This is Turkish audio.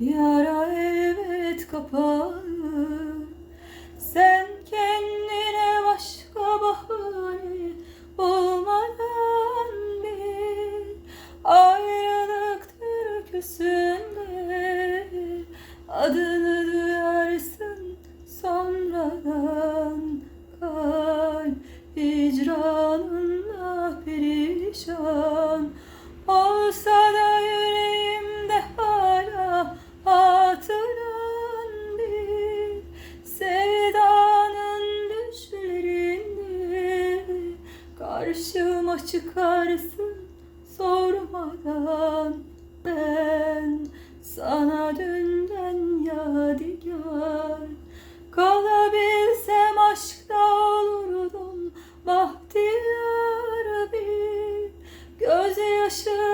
Yara evet kapanır Sen kendine başka bahane Bulmadan bir Ayrılık türküsünde Adını duyarsın sonradan. Kalp hicranınla perişan Olsa Karşıma çıkarsın sormadan Ben. Sana dünden yadigar Kalabilsem aşkta olurdum bahtiyar bir Gözyaşı